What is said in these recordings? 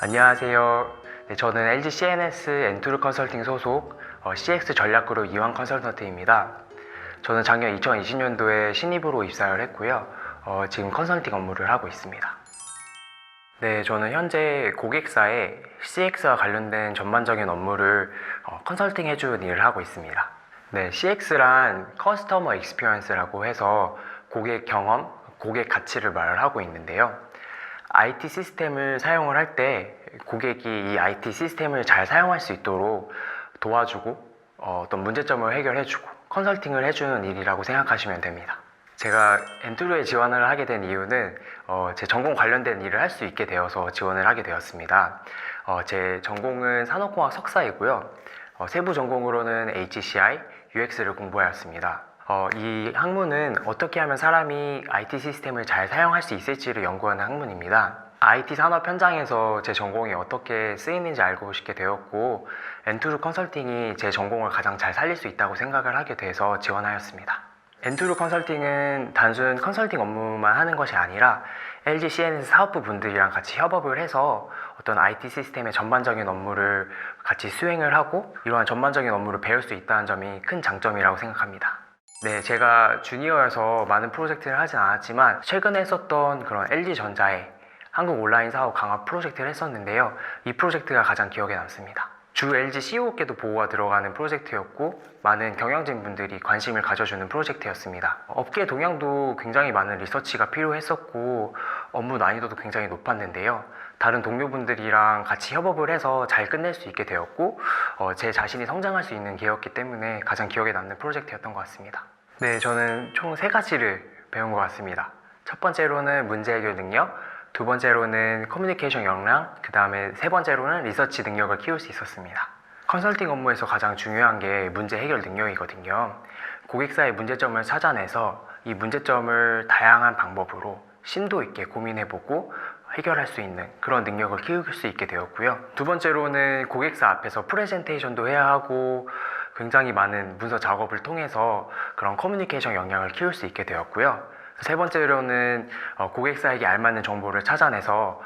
안녕하세요. 네, 저는 LG CNS 엔투르 컨설팅 소속 어, CX 전략그룹 이완 컨설턴트입니다. 저는 작년 2020년도에 신입으로 입사를 했고요. 어, 지금 컨설팅 업무를 하고 있습니다. 네, 저는 현재 고객사에 CX와 관련된 전반적인 업무를 어, 컨설팅 해주는 일을 하고 있습니다. 네, CX란 커스터머 익스피리언스라고 해서 고객 경험, 고객 가치를 말을 하고 있는데요. IT 시스템을 사용을 할 때 고객이 이 IT 시스템을 잘 사용할 수 있도록 도와주고 어, 떤 문제점을 해결해주고 컨설팅을 해주는 일이라고 생각하시면 됩니다. 제가 엔투르에 지원을 하게 된 이유는 어, 제 전공 관련된 일을 할 수 있게 되어서 지원을 하게 되었습니다. 어, 제 전공은 산업공학 석사이고요. 어, 세부 전공으로는 HCI, UX를 공부하였습니다. 어, 이 학문은 어떻게 하면 사람이 IT 시스템을 잘 사용할 수 있을지를 연구하는 학문입니다. IT 산업 현장에서 제 전공이 어떻게 쓰이는지 알고 싶게 되었고, 엔투르 컨설팅이 제 전공을 가장 잘 살릴 수 있다고 생각을 하게 돼서 지원하였습니다. 엔투르 컨설팅은 단순 컨설팅 업무만 하는 것이 아니라 LG CNS 사업부 분들이랑 같이 협업을 해서 어떤 IT 시스템의 전반적인 업무를 같이 수행을 하고 이러한 전반적인 업무를 배울 수 있다는 점이 큰 장점이라고 생각합니다. 네, 제가 주니어여서 많은 프로젝트를 하진 않았지만 최근에 했었던 그런 LG전자의 한국 온라인 사업 강화 프로젝트를 했었는데요. 이 프로젝트가 가장 기억에 남습니다. 주 LG CEO께도 보호가 들어가는 프로젝트였고 많은 경영진 분들이 관심을 가져주는 프로젝트였습니다. 업계 동향도 굉장히 많은 리서치가 필요했었고 업무 난이도도 굉장히 높았는데요. 다른 동료분들이랑 같이 협업을 해서 잘 끝낼 수 있게 되었고 어, 제 자신이 성장할 수 있는 기회였기 때문에 가장 기억에 남는 프로젝트였던 것 같습니다. 네, 저는 총 세 가지를 배운 것 같습니다. 첫 번째로는 문제 해결 능력, 두 번째로는 커뮤니케이션 역량, 그 다음에 세 번째로는 리서치 능력을 키울 수 있었습니다. 컨설팅 업무에서 가장 중요한 게 문제 해결 능력이거든요. 고객사의 문제점을 찾아내서 이 문제점을 다양한 방법으로 심도 있게 고민해보고 해결할 수 있는 그런 능력을 키울 수 있게 되었고요. 두 번째로는 고객사 앞에서 프레젠테이션도 해야 하고 굉장히 많은 문서 작업을 통해서 그런 커뮤니케이션 역량을 키울 수 있게 되었고요. 세 번째로는 어, 고객사에게 알맞는 정보를 찾아내서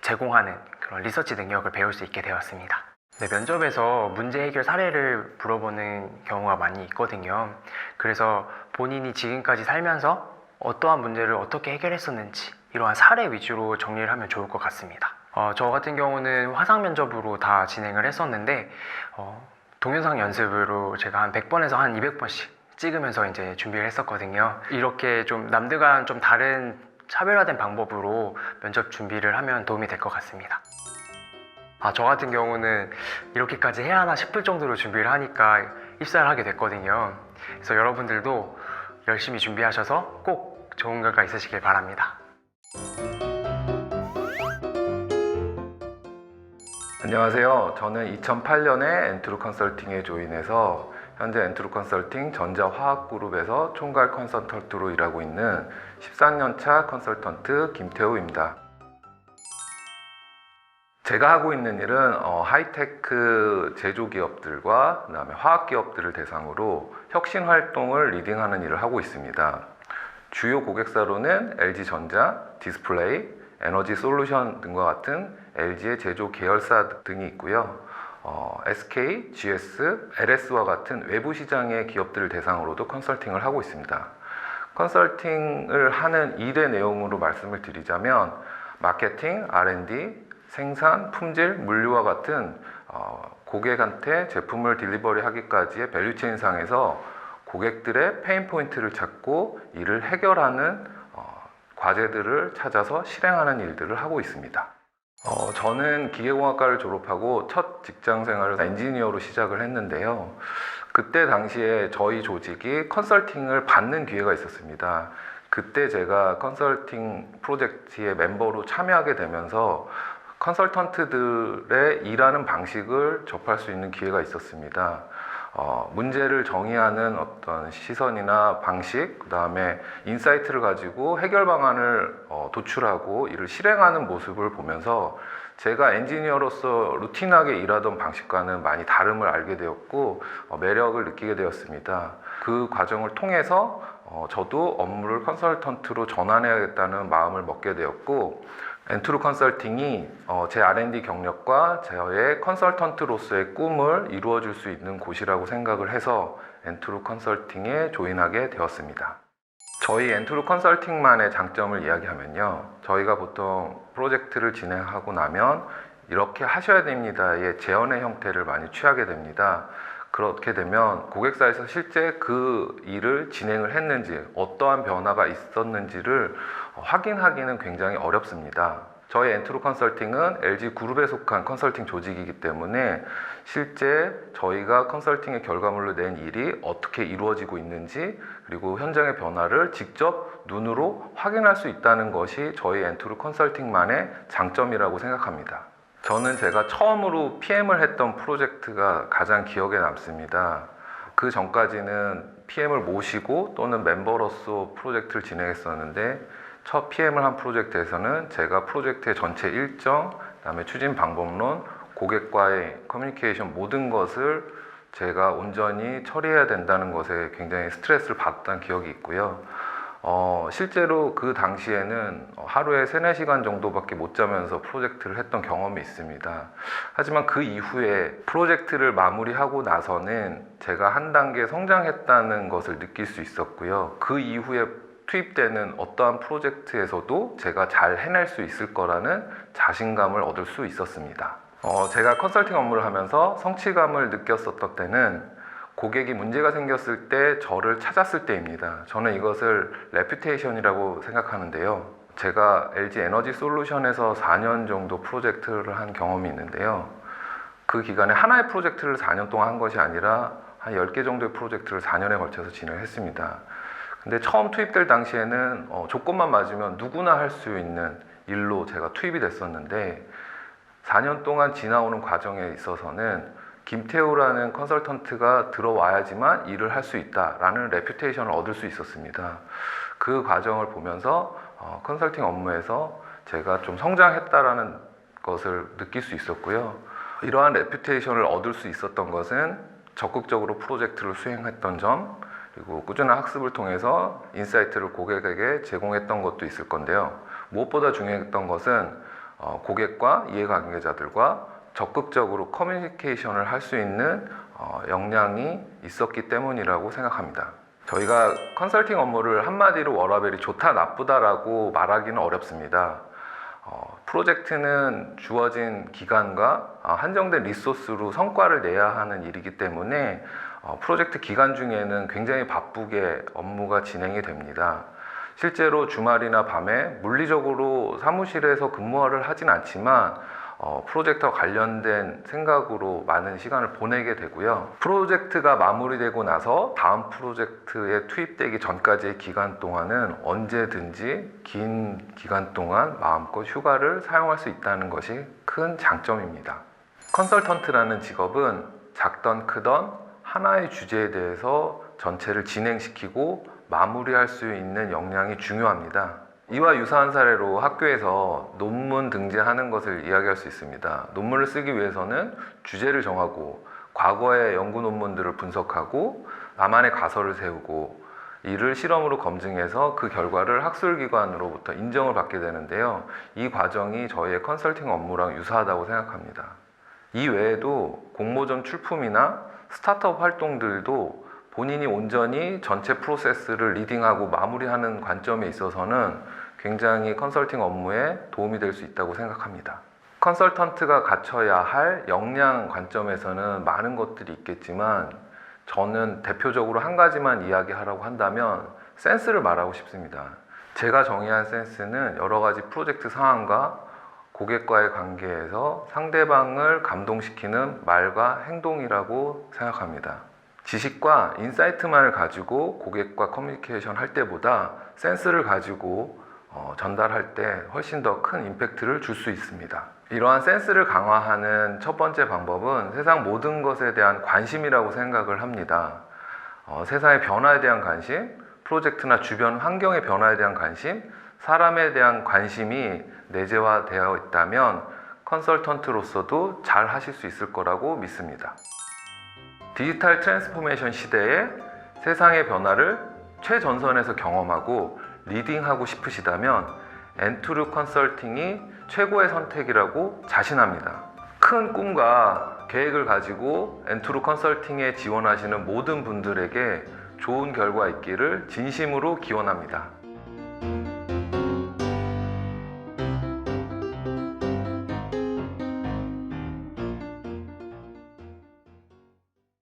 제공하는 그런 리서치 능력을 배울 수 있게 되었습니다. 네, 면접에서 문제 해결 사례를 물어보는 경우가 많이 있거든요. 그래서 본인이 지금까지 살면서 어떠한 문제를 어떻게 해결했었는지 이러한 사례 위주로 정리를 하면 좋을 것 같습니다. 어, 저 같은 경우는 화상 면접으로 다 진행을 했었는데 어, 동영상 연습으로 제가 한 100번에서 한 200번씩 찍으면서 이제 준비를 했었거든요. 이렇게 좀 남들과는 좀 다른 차별화된 방법으로 면접 준비를 하면 도움이 될 것 같습니다. 아, 저 같은 경우는 이렇게까지 해야 하나 싶을 정도로 준비를 하니까 입사를 하게 됐거든요. 그래서 여러분들도 열심히 준비하셔서 꼭 좋은 결과 있으시길 바랍니다. 안녕하세요. 저는 2008년에 엔트루 컨설팅에 조인해서 현재 엔트루 컨설팅 전자화학그룹에서 총괄 컨설턴트로 일하고 있는 13년차 컨설턴트 김태우입니다. 제가 하고 있는 일은 어, 하이테크 제조 기업들과 그다음에 화학 기업들을 대상으로 혁신 활동을 리딩하는 일을 하고 있습니다. 주요 고객사로는 LG전자, 디스플레이, 에너지 솔루션 등과 같은 LG의 제조 계열사 등이 있고요. 어, SK, GS, LS와 같은 외부 시장의 기업들을 대상으로도 컨설팅을 하고 있습니다. 컨설팅을 하는 일의 내용으로 말씀을 드리자면 마케팅, R&D, 생산, 품질, 물류와 같은 어, 고객한테 제품을 딜리버리 하기까지의 밸류체인 상에서 고객들의 페인 포인트를 찾고 이를 해결하는 어, 과제들을 찾아서 실행하는 일들을 하고 있습니다. 어, 저는 기계공학과를 졸업하고 첫 직장 생활을 엔지니어로 시작을 했는데요. 그때 당시에 저희 조직이 컨설팅을 받는 기회가 있었습니다. 그때 제가 컨설팅 프로젝트의 멤버로 참여하게 되면서 컨설턴트들의 일하는 방식을 접할 수 있는 기회가 있었습니다. 어, 문제를 정의하는 어떤 시선이나 방식, 그 다음에 인사이트를 가지고 해결 방안을 어, 도출하고 이를 실행하는 모습을 보면서 제가 엔지니어로서 루틴하게 일하던 방식과는 많이 다름을 알게 되었고 어, 매력을 느끼게 되었습니다. 그 과정을 통해서 어, 저도 업무를 컨설턴트로 전환해야겠다는 마음을 먹게 되었고 엔투르 컨설팅이 어, 제 R&D 경력과 저의 컨설턴트로서의 꿈을 이루어줄 수 있는 곳이라고 생각을 해서 엔투르 컨설팅에 조인하게 되었습니다. 저희 엔투르 컨설팅만의 장점을 이야기하면요. 저희가 보통 프로젝트를 진행하고 나면 이렇게 하셔야 됩니다의 제언의 형태를 많이 취하게 됩니다. 그렇게 되면 고객사에서 실제 그 일을 진행을 했는지 어떠한 변화가 있었는지를 확인하기는 굉장히 어렵습니다. 저희 엔트로 컨설팅은 LG 그룹에 속한 컨설팅 조직이기 때문에 실제 저희가 컨설팅의 결과물로 낸 일이 어떻게 이루어지고 있는지 그리고 현장의 변화를 직접 눈으로 확인할 수 있다는 것이 저희 엔트로 컨설팅만의 장점이라고 생각합니다. 저는 제가 처음으로 PM을 했던 프로젝트가 가장 기억에 남습니다. 그 전까지는 PM을 모시고 또는 멤버로서 프로젝트를 진행했었는데 첫 PM을 한 프로젝트에서는 제가 프로젝트의 전체 일정, 그다음에 추진 방법론, 고객과의 커뮤니케이션 모든 것을 제가 온전히 처리해야 된다는 것에 굉장히 스트레스를 받았던 기억이 있고요. 어, 실제로 그 당시에는 하루에 3, 4시간 정도밖에 못 자면서 프로젝트를 했던 경험이 있습니다. 하지만 그 이후에 프로젝트를 마무리하고 나서는 제가 한 단계 성장했다는 것을 느낄 수 있었고요. 그 이후에 투입되는 어떠한 프로젝트에서도 제가 잘 해낼 수 있을 거라는 자신감을 얻을 수 있었습니다. 어, 제가 컨설팅 업무를 하면서 성취감을 느꼈었던 때는 고객이 문제가 생겼을 때 저를 찾았을 때입니다. 저는 이것을 레퓨테이션이라고 생각하는데요. 제가 LG 에너지 솔루션에서 4년 정도 프로젝트를 한 경험이 있는데요. 그 기간에 하나의 프로젝트를 4년 동안 한 것이 아니라 한 10개 정도의 프로젝트를 4년에 걸쳐서 진행했습니다. 근데 처음 투입될 당시에는 어, 조건만 맞으면 누구나 할 수 있는 일로 제가 투입이 됐었는데 4년 동안 지나오는 과정에 있어서는 김태우라는 컨설턴트가 들어와야지만 일을 할 수 있다라는 레퓨테이션을 얻을 수 있었습니다. 그 과정을 보면서 어, 컨설팅 업무에서 제가 좀 성장했다라는 것을 느낄 수 있었고요. 이러한 레퓨테이션을 얻을 수 있었던 것은 적극적으로 프로젝트를 수행했던 점, 그리고 꾸준한 학습을 통해서 인사이트를 고객에게 제공했던 것도 있을 건데요. 무엇보다 중요했던 것은 어, 고객과 이해관계자들과 적극적으로 커뮤니케이션을 할 수 있는 어, 역량이 있었기 때문이라고 생각합니다. 저희가 컨설팅 업무를 한마디로 워라벨이 좋다 나쁘다라고 말하기는 어렵습니다. 어, 프로젝트는 주어진 기간과 어, 한정된 리소스로 성과를 내야 하는 일이기 때문에 어, 프로젝트 기간 중에는 굉장히 바쁘게 업무가 진행이 됩니다. 실제로 주말이나 밤에 물리적으로 사무실에서 근무를 하진 않지만 어, 프로젝트와 관련된 생각으로 많은 시간을 보내게 되고요. 프로젝트가 마무리되고 나서 다음 프로젝트에 투입되기 전까지의 기간 동안은 언제든지 긴 기간 동안 마음껏 휴가를 사용할 수 있다는 것이 큰 장점입니다. 컨설턴트라는 직업은 작던 크던 하나의 주제에 대해서 전체를 진행시키고 마무리할 수 있는 역량이 중요합니다. 이와 유사한 사례로 학교에서 논문 등재하는 것을 이야기할 수 있습니다. 논문을 쓰기 위해서는 주제를 정하고 과거의 연구 논문들을 분석하고 나만의 가설을 세우고 이를 실험으로 검증해서 그 결과를 학술기관으로부터 인정을 받게 되는데요. 이 과정이 저희의 컨설팅 업무랑 유사하다고 생각합니다. 이 외에도 공모전 출품이나 스타트업 활동들도 본인이 온전히 전체 프로세스를 리딩하고 마무리하는 관점에 있어서는 굉장히 컨설팅 업무에 도움이 될 수 있다고 생각합니다. 컨설턴트가 갖춰야 할 역량 관점에서는 많은 것들이 있겠지만 저는 대표적으로 한 가지만 이야기하라고 한다면 센스를 말하고 싶습니다. 제가 정의한 센스는 여러 가지 프로젝트 상황과 고객과의 관계에서 상대방을 감동시키는 말과 행동이라고 생각합니다. 지식과 인사이트만을 가지고 고객과 커뮤니케이션 할 때보다 센스를 가지고 어, 전달할 때 훨씬 더 큰 임팩트를 줄 수 있습니다. 이러한 센스를 강화하는 첫 번째 방법은 세상 모든 것에 대한 관심이라고 생각을 합니다. 어, 세상의 변화에 대한 관심, 프로젝트나 주변 환경의 변화에 대한 관심, 사람에 대한 관심이 내재화되어 있다면 컨설턴트로서도 잘 하실 수 있을 거라고 믿습니다. 디지털 트랜스포메이션 시대에 세상의 변화를 최전선에서 경험하고 리딩하고 싶으시다면 엔투르 컨설팅이 최고의 선택이라고 자신합니다. 큰 꿈과 계획을 가지고 엔투르 컨설팅에 지원하시는 모든 분들에게 좋은 결과 있기를 진심으로 기원합니다.